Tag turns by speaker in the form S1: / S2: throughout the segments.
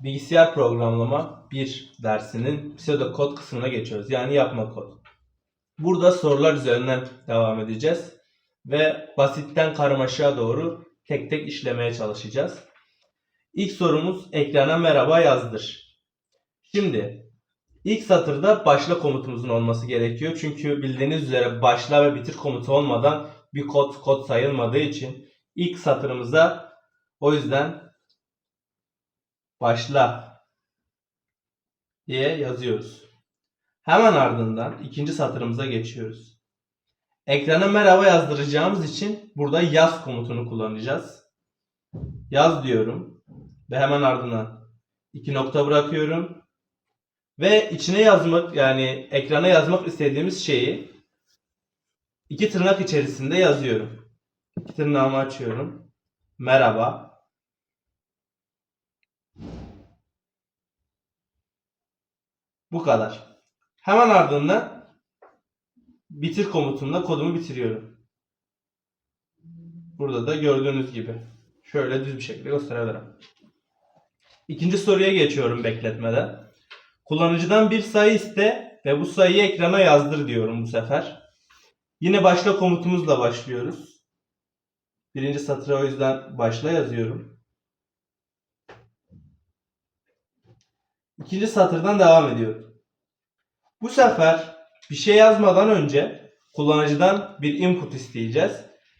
S1: Bilgisayar programlama 1 dersinin pseudokod kısmına geçiyoruz. Yani yapma kod. Burada sorular üzerinden devam edeceğiz. Ve basitten karmaşaya doğru tek tek işlemeye çalışacağız. İlk sorumuz ekrana merhaba yazdır. Şimdi ilk satırda başla komutumuzun olması gerekiyor. Çünkü bildiğiniz üzere başla ve bitir komutu olmadan bir kod kod sayılmadığı için ilk satırımıza o yüzden başla diye yazıyoruz. Hemen ardından ikinci satırımıza geçiyoruz. Ekrana merhaba yazdıracağımız için burada yaz komutunu kullanacağız. Yaz diyorum ve hemen ardından iki nokta bırakıyorum. Ve içine yazmak yani ekrana yazmak istediğimiz şeyi iki tırnak içerisinde yazıyorum. İki tırnağımı açıyorum. Merhaba. Bu kadar. Hemen ardından bitir komutumla kodumu bitiriyorum. Burada da gördüğünüz gibi. Şöyle düz bir şekilde gösterebilirim. İkinci soruya geçiyorum bekletmeden. Kullanıcıdan bir sayı iste ve bu sayıyı ekrana yazdır diyorum bu sefer. Yine başla komutumuzla başlıyoruz. Birinci satıra o yüzden başla yazıyorum. İkinci satırdan devam ediyorum. Bu sefer bir şey yazmadan önce kullanıcıdan bir input isteyeceğiz.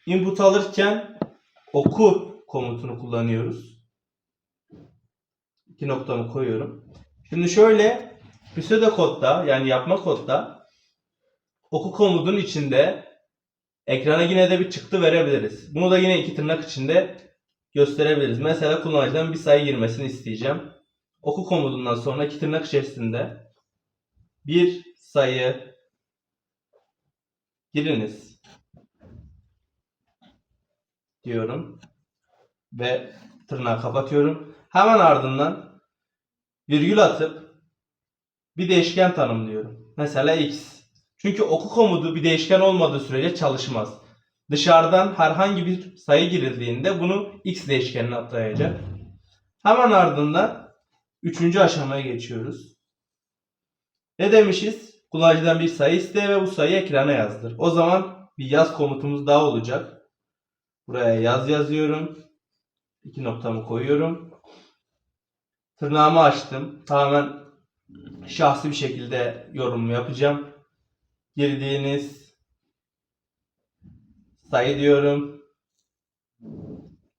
S1: Input alırken oku komutunu kullanıyoruz. İki noktamı koyuyorum. Şimdi şöyle pseudokodda yani yapma kodda oku komutun içinde ekrana yine de bir çıktı verebiliriz. Bunu da yine iki tırnak içinde gösterebiliriz. Mesela kullanıcıdan bir sayı girmesini isteyeceğim. Oku komutundan sonra iki tırnak içerisinde bir sayı giriniz diyorum ve tırnağı kapatıyorum. Hemen ardından virgül atıp bir değişken tanımlıyorum. Mesela x. Çünkü oku komutu bir değişken olmadığı sürece çalışmaz. Dışarıdan herhangi bir sayı girildiğinde bunu x değişkenine atayacak. Hemen ardından üçüncü aşamaya geçiyoruz. Ne demişiz? Kullanıcıdan bir sayı iste ve bu sayıyı ekrana yazdır. O zaman bir yaz komutumuz daha olacak. Buraya yaz yazıyorum. İki noktamı koyuyorum. Tırnağımı açtım. Tamamen şahsi bir şekilde yorumumu yapacağım. Girdiğiniz sayı diyorum.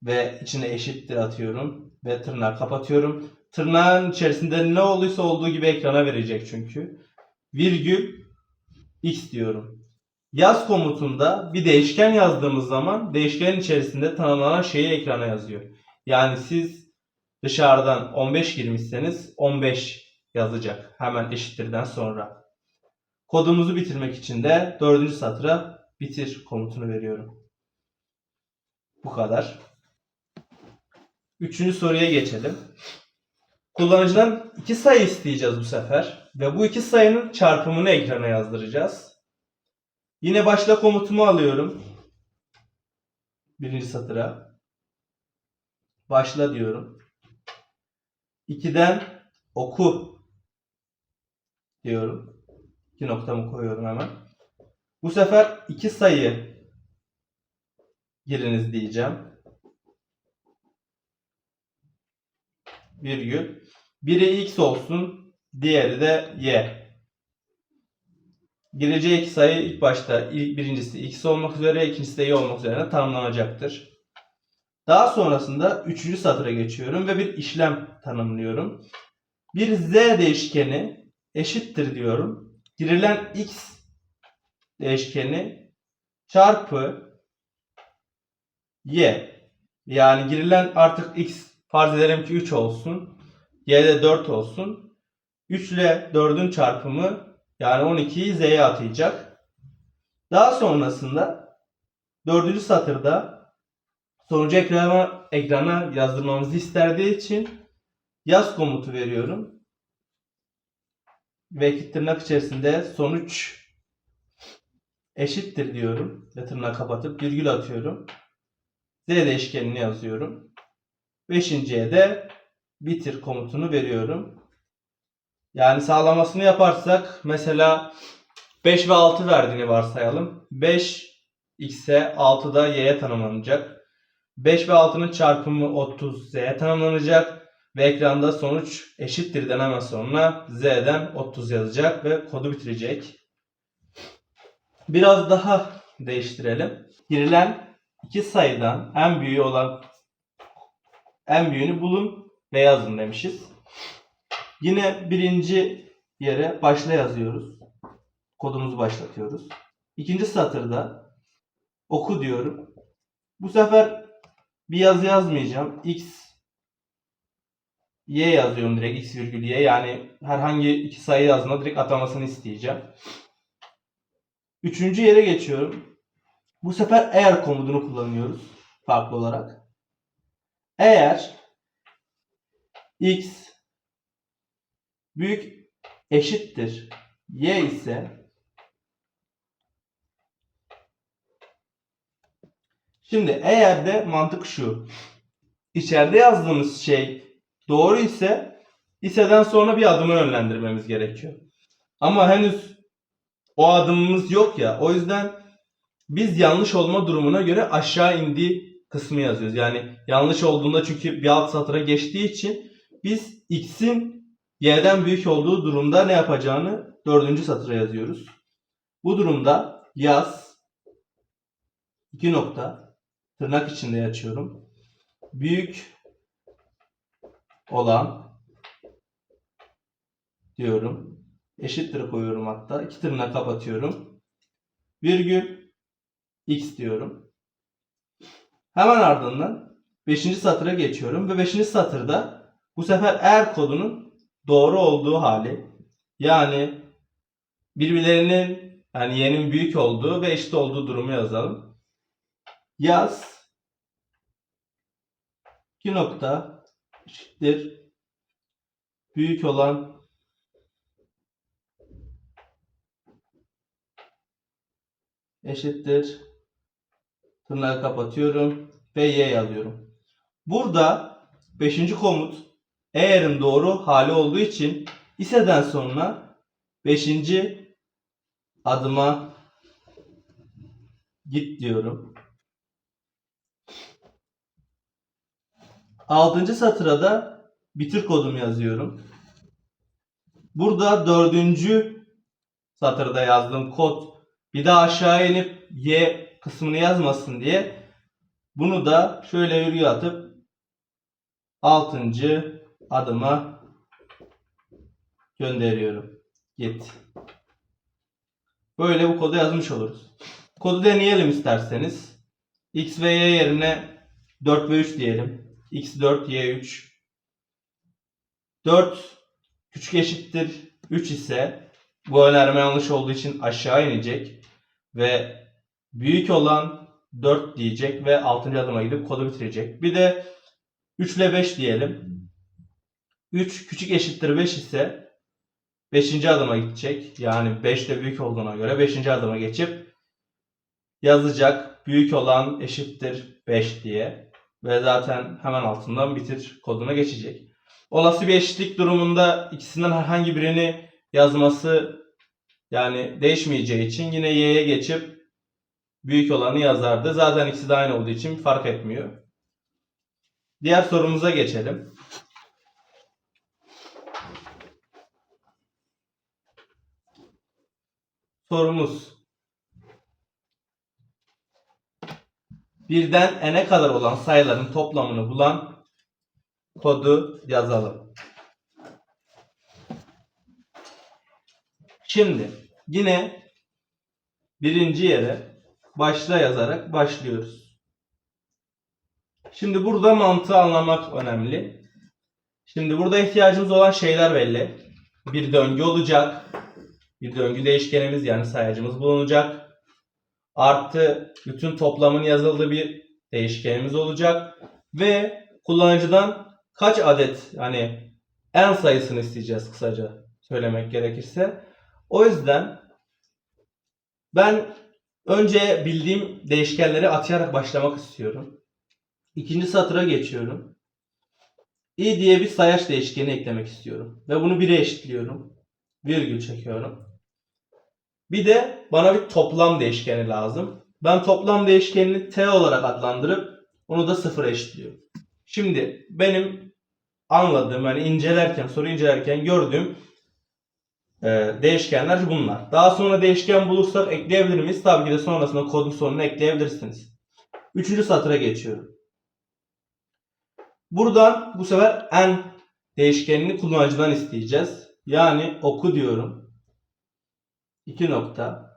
S1: Ve içine eşittir atıyorum. Ve tırnağı kapatıyorum. Tırnağın içerisinde ne olduysa olduğu gibi ekrana verecek çünkü. Virgül x diyorum. Yaz komutunda bir değişken yazdığımız zaman değişkenin içerisinde tanımlanan şeyi ekrana yazıyor. Yani siz dışarıdan 15 girmişseniz 15 yazacak hemen eşittirden sonra. Kodumuzu bitirmek için de dördüncü satıra bitir komutunu veriyorum. Bu kadar. Üçüncü soruya geçelim. Kullanıcıdan iki sayı isteyeceğiz bu sefer. Ve bu iki sayının çarpımını ekrana yazdıracağız. Yine başla komutumu alıyorum. Birinci satıra. Başla diyorum. 2'den oku diyorum. İki noktamı koyuyorum hemen. Bu sefer iki sayı giriniz diyeceğim. Virgül. Biri x olsun, diğeri de y. Gireceği iki sayı ilk başta ilk birincisi x olmak üzere, ikincisi de y olmak üzere tanımlanacaktır. Daha sonrasında üçüncü satıra geçiyorum ve bir işlem tanımlıyorum. Bir z değişkeni eşittir diyorum. Girilen x değişkeni çarpı y. Yani girilen artık x farz edelim ki 3 olsun. Y de 4 olsun. 3 ile 4'ün çarpımı yani 12'yi z'ye atayacak. Daha sonrasında dördüncü satırda sonucu ekrana, ekrana yazdırmamızı isterdiği için yaz komutu veriyorum. Ve tırnak içerisinde sonuç eşittir diyorum. Ve tırnağı kapatıp virgül atıyorum. Z değişkenini yazıyorum. Beşinciye de bitir komutunu veriyorum. Yani sağlamasını yaparsak mesela 5 ve 6 verdiğini varsayalım. 5 x'e 6 da y'ye tanımlanacak. 5 ve 6'nın çarpımı 30 z'ye tanımlanacak. Ve ekranda sonuç eşittir den hemen sonra z'den 30 yazacak ve kodu bitirecek. Biraz daha değiştirelim. Girilen iki sayıdan en büyüğü olan en büyüğünü bulun ve yazın demişiz. Yine birinci yere başla yazıyoruz. Kodumuzu başlatıyoruz. İkinci satırda oku diyorum. Bu sefer bir yazı yazmayacağım. X Y yazıyorum direkt X virgül Y. Yani herhangi iki sayı yazdığında direkt atamasını isteyeceğim. Üçüncü yere geçiyorum. Bu sefer eğer komutunu kullanıyoruz farklı olarak. Eğer x büyük eşittir y ise Şimdi eğer de mantık şu. İçeride yazdığımız şey doğru ise iseden sonra bir adımı yönlendirmemiz gerekiyor. Ama henüz o adımımız yok ya. O yüzden biz yanlış olma durumuna göre aşağı indiği kısmı yazıyoruz. Yani yanlış olduğunda çünkü bir alt satıra geçtiği için biz x'in y'den büyük olduğu durumda ne yapacağını dördüncü satıra yazıyoruz. Bu durumda yaz iki nokta tırnak içinde açıyorum. Büyük olan diyorum. Eşittir koyuyorum hatta. İki tırnak kapatıyorum. Virgül x diyorum. Hemen ardından 5. satıra geçiyorum ve 5. satırda bu sefer eğer kodunun doğru olduğu hali yani birbirlerinin yani y'nin büyük olduğu ve eşit olduğu durumu yazalım. Yaz 2 nokta eşittir büyük olan eşittir tırnağı kapatıyorum ve y yazıyorum. Burada 5. komut eğerin doğru hali olduğu için iseden sonra 5. adıma git diyorum. 6. satıra da bitir kodumu yazıyorum. Burada 4. satırda yazdığım kod bir daha aşağı inip y kısmını yazmasın diye bunu da şöyle virgül atıp 6. adıma gönderiyorum. Git. Böyle bu kodu yazmış oluruz. Kodu deneyelim isterseniz. X ve Y yerine 4 ve 3 diyelim. X 4, Y 3. 4 küçük eşittir 3 ise bu önerme yanlış olduğu için aşağı inecek ve büyük olan 4 diyecek ve 6. adıma gidip kodu bitirecek. Bir de 3 ile 5 diyelim. 3 küçük eşittir 5 ise 5. adıma gidecek. Yani 5 de büyük olduğuna göre 5. adıma geçip yazacak. Büyük olan eşittir 5 diye. Ve zaten hemen altından bitir koduna geçecek. Olası bir eşitlik durumunda ikisinden herhangi birini yazması yani değişmeyeceği için yine y'ye geçip büyük olanı yazardı. Zaten ikisi de aynı olduğu için fark etmiyor. Diğer sorumuza geçelim. Sorumuz birden n'e kadar olan sayıların toplamını bulan kodu yazalım. Şimdi yine birinci yere başla yazarak başlıyoruz. Şimdi burada mantığı anlamak önemli. Şimdi burada ihtiyacımız olan şeyler belli. Bir döngü olacak. Bir döngü değişkenimiz yani sayacımız bulunacak. Artı bütün toplamın yazıldığı bir değişkenimiz olacak. Ve kullanıcıdan kaç adet hani en sayısını isteyeceğiz kısaca söylemek gerekirse. O yüzden ben önce bildiğim değişkenleri atayarak başlamak istiyorum. İkinci satıra geçiyorum. i diye bir sayaç değişkeni eklemek istiyorum. Ve bunu 1'e eşitliyorum. Virgül çekiyorum. Bir de bana bir toplam değişkeni lazım. Ben toplam değişkenini t olarak adlandırıp onu da sıfıra eşitliyorum. Şimdi benim anladığım yani incelerken, soru incelerken gördüğüm e, değişkenler bunlar. Daha sonra değişken bulursak ekleyebilir miyiz? Tabii ki de sonrasında kodun sonuna ekleyebilirsiniz. Üçüncü satıra geçiyorum. Buradan bu sefer n değişkenini kullanıcıdan isteyeceğiz. Yani oku diyorum. 2 nokta.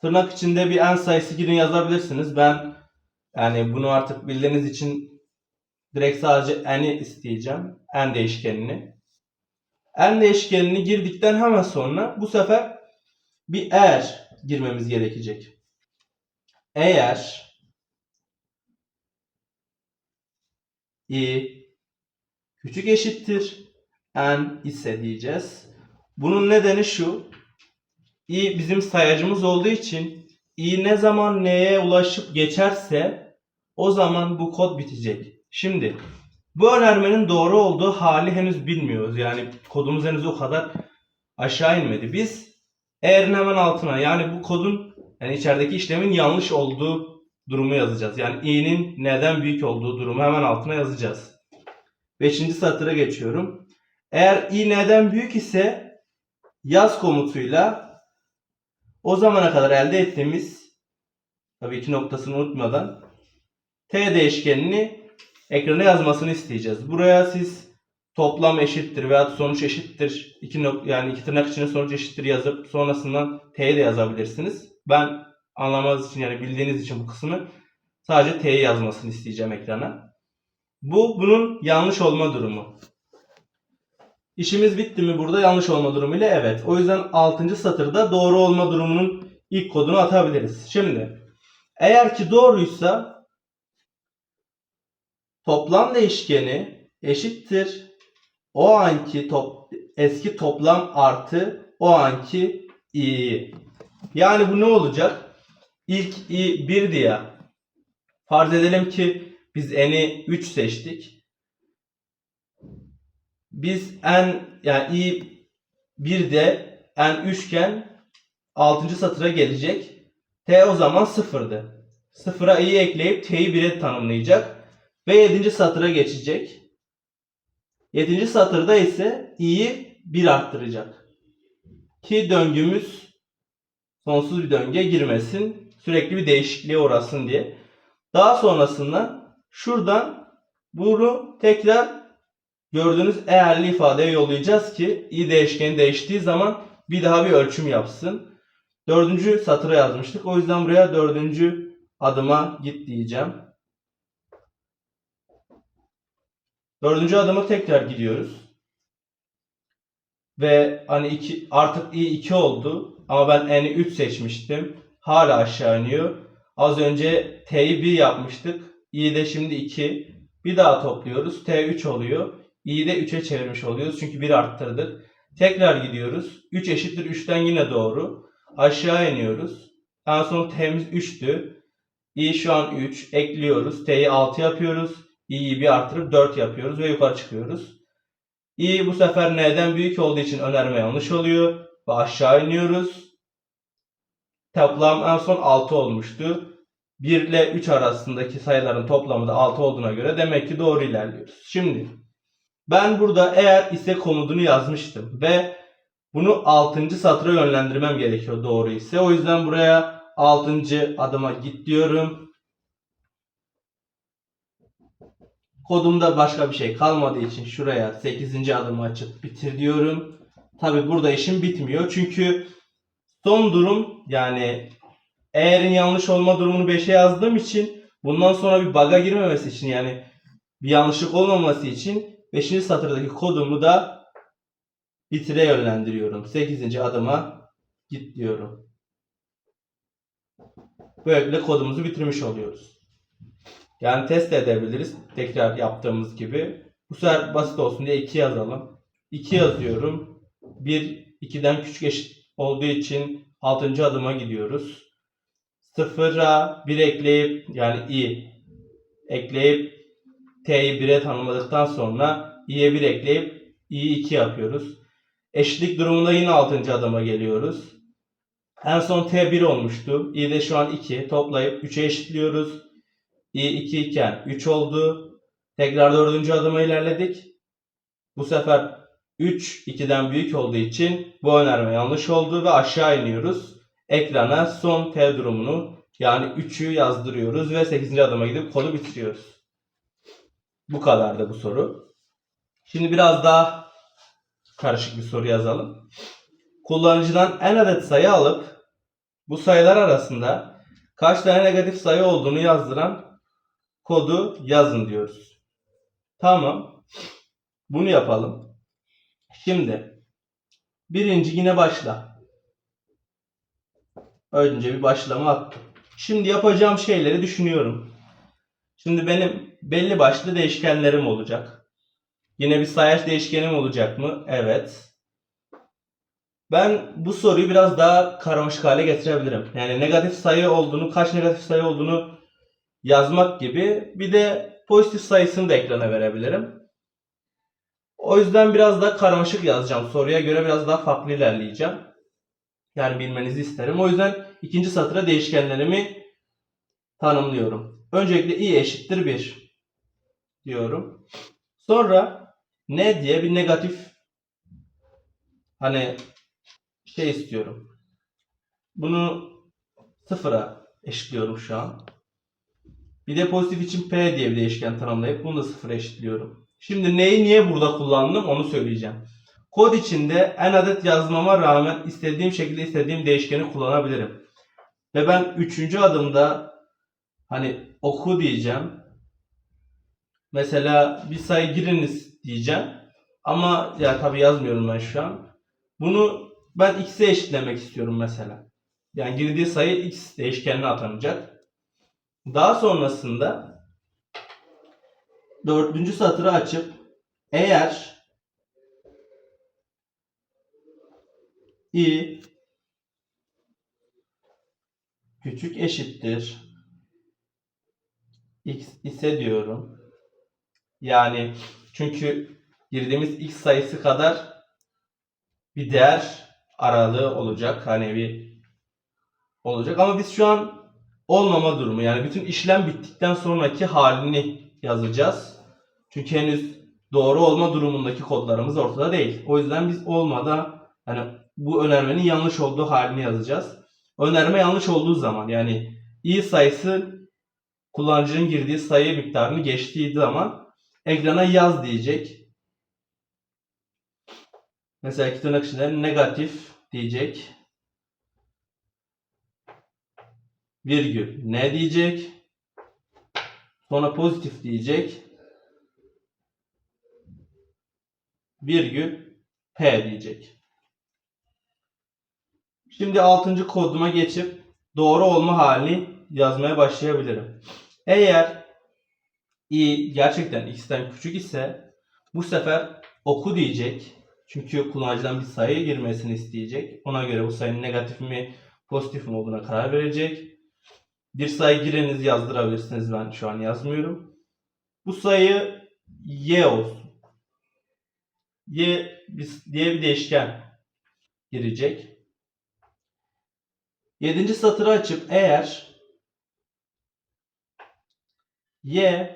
S1: Tırnak içinde bir n sayısı girin yazabilirsiniz. Ben yani bunu artık bildiğiniz için direkt sadece n'i isteyeceğim. n değişkenini. n değişkenini girdikten hemen sonra bu sefer bir eğer girmemiz gerekecek. Eğer i küçük eşittir n ise diyeceğiz. Bunun nedeni şu. i bizim sayacımız olduğu için i ne zaman neye ulaşıp geçerse o zaman bu kod bitecek. Şimdi bu önermenin doğru olduğu hali henüz bilmiyoruz. Yani kodumuz henüz o kadar aşağı inmedi. Biz eğerin hemen altına yani bu kodun yani içerideki işlemin yanlış olduğu durumu yazacağız. Yani i'nin neden büyük olduğu durumu hemen altına yazacağız. Beşinci satıra geçiyorum. Eğer i neden büyük ise yaz komutuyla o zamana kadar elde ettiğimiz tabii iki noktasını unutmadan t değişkenini ekrana yazmasını isteyeceğiz. Buraya siz toplam eşittir veya sonuç eşittir iki nok yani iki tırnak içine sonuç eşittir yazıp sonrasından t'yi de yazabilirsiniz. Ben anlamanız için yani bildiğiniz için bu kısmı sadece t'yi yazmasını isteyeceğim ekrana. Bu bunun yanlış olma durumu. İşimiz bitti mi burada yanlış olma durumuyla? Evet. O yüzden 6. satırda doğru olma durumunun ilk kodunu atabiliriz. Şimdi eğer ki doğruysa toplam değişkeni eşittir o anki top, eski toplam artı o anki i. Yani bu ne olacak? İlk i 1 diye. Farz edelim ki biz n'i 3 seçtik. Biz n yani i 1'de n 3 iken 6. satıra gelecek. T o zaman 0'dı. Sıfıra i'yi ekleyip t'yi 1'e tanımlayacak. Ve 7. satıra geçecek. 7. satırda ise i'yi 1 arttıracak. Ki döngümüz sonsuz bir döngüye girmesin. Sürekli bir değişikliğe uğrasın diye. Daha sonrasında şuradan bunu tekrar gördüğünüz eğerli ifadeye yollayacağız ki i değişkeni değiştiği zaman bir daha bir ölçüm yapsın. Dördüncü satıra yazmıştık. O yüzden buraya dördüncü adıma git diyeceğim. Dördüncü adıma tekrar gidiyoruz. Ve hani iki, artık i 2 oldu. Ama ben n'i 3 seçmiştim. Hala aşağı iniyor. Az önce t'yi 1 yapmıştık. i de şimdi 2. Bir daha topluyoruz. t 3 oluyor. İ'yi de 3'e çevirmiş oluyoruz. Çünkü 1 arttırdık. Tekrar gidiyoruz. 3 eşittir 3'ten yine doğru. Aşağı iniyoruz. En son t'miz 3'tü. i şu an 3. Ekliyoruz. t'yi 6 yapıyoruz. i'yi bir arttırıp 4 yapıyoruz ve yukarı çıkıyoruz. i bu sefer n'den büyük olduğu için önerme yanlış oluyor. Ve aşağı iniyoruz. Toplam en son 6 olmuştu. 1 ile 3 arasındaki sayıların toplamı da 6 olduğuna göre demek ki doğru ilerliyoruz. Şimdi ben burada eğer ise komutunu yazmıştım ve bunu 6. satıra yönlendirmem gerekiyor doğru ise. O yüzden buraya 6. adıma git diyorum. Kodumda başka bir şey kalmadığı için şuraya 8. adımı açıp bitir diyorum. Tabi burada işim bitmiyor. Çünkü son durum yani eğerin yanlış olma durumunu 5'e yazdığım için bundan sonra bir bug'a girmemesi için yani bir yanlışlık olmaması için 5. satırdaki kodumu da bitire yönlendiriyorum. 8. adıma git diyorum. Böylelikle kodumuzu bitirmiş oluyoruz. Yani test edebiliriz. Tekrar yaptığımız gibi. Bu sefer basit olsun diye 2 yazalım. 2 yazıyorum. 1 2'den küçük eşit olduğu için 6. adıma gidiyoruz. 0'a 1 ekleyip yani i ekleyip t'yi 1'e tanımladıktan sonra i'ye 1 ekleyip i'yi 2 yapıyoruz. Eşitlik durumunda yine 6. adıma geliyoruz. En son t1 olmuştu. i de şu an 2. Toplayıp 3'e eşitliyoruz. i 2 iken 3 oldu. Tekrar 4. adıma ilerledik. Bu sefer 3 2'den büyük olduğu için bu önerme yanlış oldu ve aşağı iniyoruz. Ekrana son t durumunu yani 3'ü yazdırıyoruz ve 8. adıma gidip kodu bitiriyoruz. Bu kadardı bu soru. Şimdi biraz daha karışık bir soru yazalım. Kullanıcıdan en adet sayı alıp bu sayılar arasında kaç tane negatif sayı olduğunu yazdıran kodu yazın diyoruz. Tamam. Bunu yapalım. Şimdi birinci yine başla. Önce bir başlama attım. Şimdi yapacağım şeyleri düşünüyorum. Şimdi benim belli başlı değişkenlerim olacak. Yine bir sayaç değişkenim olacak mı? Evet. Ben bu soruyu biraz daha karmaşık hale getirebilirim. Yani negatif sayı olduğunu, kaç negatif sayı olduğunu yazmak gibi bir de pozitif sayısını da ekrana verebilirim. O yüzden biraz daha karmaşık yazacağım. Soruya göre biraz daha farklı ilerleyeceğim. Yani bilmenizi isterim. O yüzden ikinci satıra değişkenlerimi tanımlıyorum. Öncelikle i eşittir 1 diyorum. Sonra n diye bir negatif hani şey istiyorum. Bunu sıfıra eşitliyorum şu an. Bir de pozitif için p diye bir değişken tanımlayıp bunu da sıfıra eşitliyorum. Şimdi neyi niye burada kullandım onu söyleyeceğim. Kod içinde en adet yazmama rağmen istediğim şekilde istediğim değişkeni kullanabilirim. Ve ben üçüncü adımda hani oku diyeceğim. Mesela bir sayı giriniz diyeceğim. Ama ya tabi yazmıyorum ben şu an. Bunu ben x'e eşitlemek istiyorum mesela. Yani girdiği sayı x değişkenine atanacak. Daha sonrasında dördüncü satırı açıp eğer i küçük eşittir x ise diyorum. Yani çünkü girdiğimiz x sayısı kadar bir değer aralığı olacak. Hani bir olacak ama biz şu an olmama durumu yani bütün işlem bittikten sonraki halini yazacağız. Çünkü henüz doğru olma durumundaki kodlarımız ortada değil. O yüzden biz olmadan hani bu önermenin yanlış olduğu halini yazacağız. Önerme yanlış olduğu zaman yani i sayısı kullanıcının girdiği sayı miktarını geçtiği zaman ekrana yaz diyecek. Mesela iki tırnak içinde negatif diyecek. Virgül ne diyecek. Sonra pozitif diyecek. Virgül P diyecek. Şimdi 6. koduma geçip doğru olma halini yazmaya başlayabilirim. Eğer i gerçekten x'ten küçük ise bu sefer oku diyecek. Çünkü kullanıcıdan bir sayı girmesini isteyecek. Ona göre bu sayının negatif mi pozitif mi olduğuna karar verecek. Bir sayı gireniz yazdırabilirsiniz. Ben şu an yazmıyorum. Bu sayı y olsun. Y diye bir değişken girecek. Yedinci satırı açıp eğer y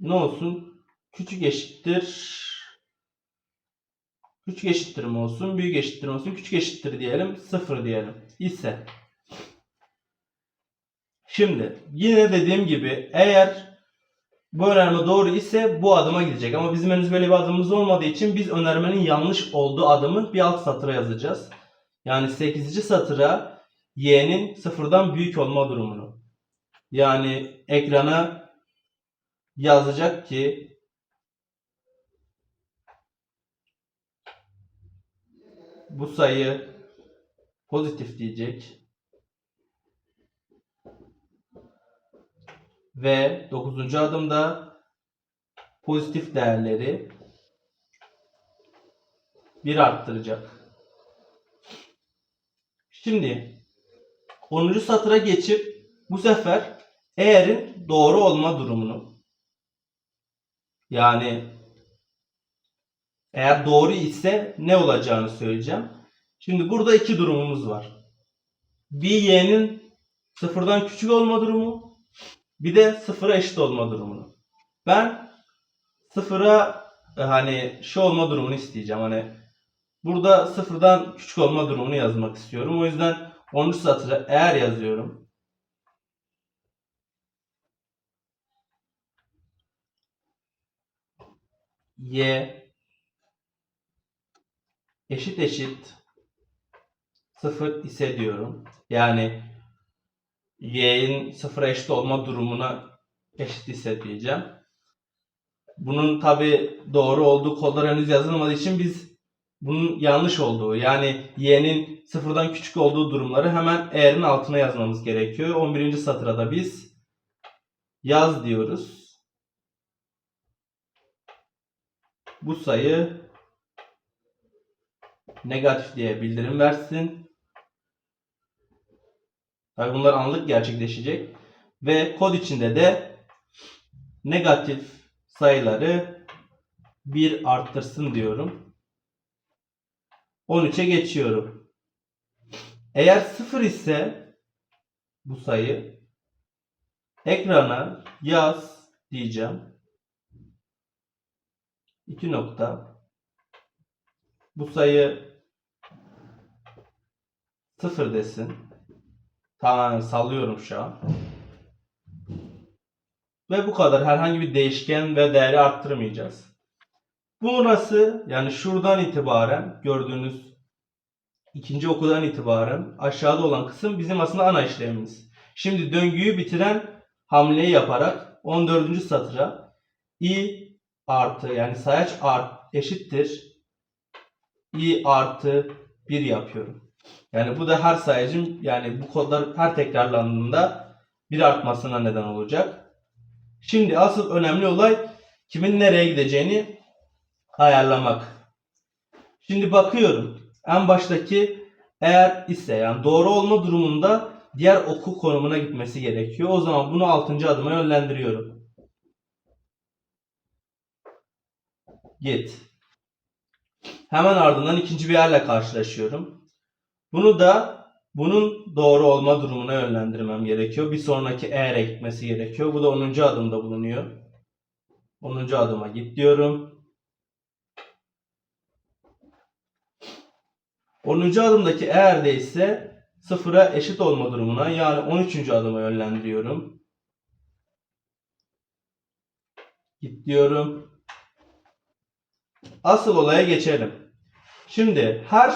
S1: ne olsun? Küçük eşittir küçük eşittir mi olsun? Büyük eşittir mi olsun? Küçük eşittir diyelim. Sıfır diyelim. ise Şimdi yine dediğim gibi eğer bu önerme doğru ise bu adıma gidecek. Ama bizim henüz böyle bir adımımız olmadığı için biz önermenin yanlış olduğu adımı bir alt satıra yazacağız. Yani 8. satıra y'nin sıfırdan büyük olma durumunu. Yani ekrana yazacak ki bu sayı pozitif diyecek. Ve 9. adımda pozitif değerleri bir arttıracak. Şimdi 10. satıra geçip bu sefer eğerin doğru olma durumunu Yani eğer doğru ise ne olacağını söyleyeceğim. Şimdi burada iki durumumuz var. Bir y'nin sıfırdan küçük olma durumu, bir de sıfıra eşit olma durumunu. Ben sıfıra e, hani şu olma durumunu isteyeceğim. Hani burada sıfırdan küçük olma durumunu yazmak istiyorum. O yüzden 13 satıra eğer yazıyorum. Y eşit eşit 0 ise diyorum. Yani y'nin 0'a eşit olma durumuna eşit ise diyeceğim. Bunun tabi doğru olduğu kodlar henüz yazılmadığı için biz bunun yanlış olduğu yani y'nin sıfırdan küçük olduğu durumları hemen eğerin altına yazmamız gerekiyor. 11. satıra da biz yaz diyoruz. Bu sayı negatif diye bildirim versin. Tabi bunlar anlık gerçekleşecek. Ve kod içinde de negatif sayıları 1 arttırsın diyorum. 13'e geçiyorum. Eğer 0 ise bu sayı ekrana yaz diyeceğim. 2 nokta. Bu sayı 0 desin. Tamamen sallıyorum şu an. Ve bu kadar. Herhangi bir değişken ve değeri arttırmayacağız. Burası yani şuradan itibaren gördüğünüz ikinci okudan itibaren aşağıda olan kısım bizim aslında ana işlemimiz. Şimdi döngüyü bitiren hamleyi yaparak 14. satıra i artı yani sayaç art eşittir i artı 1 yapıyorum. Yani bu da her sayacın yani bu kodlar her tekrarlandığında bir artmasına neden olacak. Şimdi asıl önemli olay kimin nereye gideceğini ayarlamak. Şimdi bakıyorum. En baştaki eğer ise yani doğru olma durumunda diğer oku konumuna gitmesi gerekiyor. O zaman bunu 6. adıma yönlendiriyorum. Git. Hemen ardından ikinci bir yerle karşılaşıyorum. Bunu da bunun doğru olma durumuna yönlendirmem gerekiyor. Bir sonraki eğere gitmesi gerekiyor. Bu da 10. adımda bulunuyor. 10. adıma git diyorum. 10. adımdaki eğerde ise sıfıra eşit olma durumuna yani 13. adıma yönlendiriyorum. Git diyorum. Asıl olaya geçelim. Şimdi her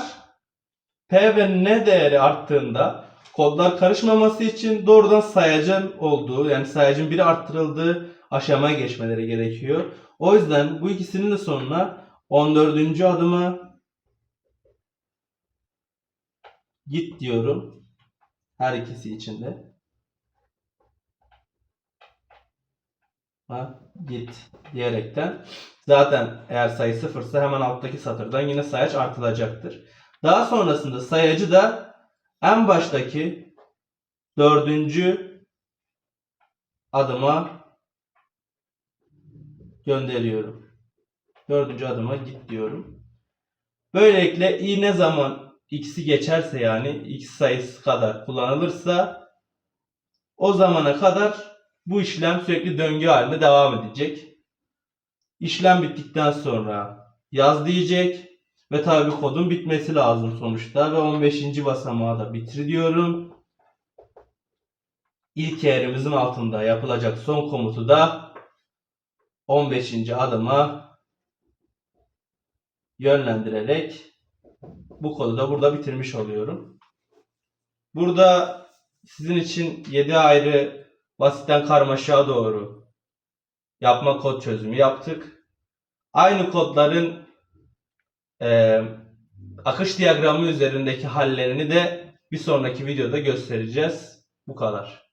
S1: P ve N değeri arttığında kodlar karışmaması için doğrudan sayacın olduğu yani sayacın biri arttırıldığı aşamaya geçmeleri gerekiyor. O yüzden bu ikisinin de sonuna 14. adıma git diyorum. Her ikisi için de. Ha, git diyerekten. Zaten eğer sayı sıfırsa hemen alttaki satırdan yine sayaç artılacaktır. Daha sonrasında sayacı da en baştaki dördüncü adıma gönderiyorum. Dördüncü adıma git diyorum. Böylelikle i ne zaman x'i geçerse yani x sayısı kadar kullanılırsa o zamana kadar bu işlem sürekli döngü halinde devam edecek. İşlem bittikten sonra yaz diyecek. Ve tabi kodun bitmesi lazım sonuçta. Ve 15. basamağı da bitir diyorum. İlk eğrimizin altında yapılacak son komutu da 15. adıma yönlendirerek bu kodu da burada bitirmiş oluyorum. Burada sizin için 7 ayrı basitten karmaşa doğru yapma kod çözümü yaptık. Aynı kodların e, akış diyagramı üzerindeki hallerini de bir sonraki videoda göstereceğiz. Bu kadar.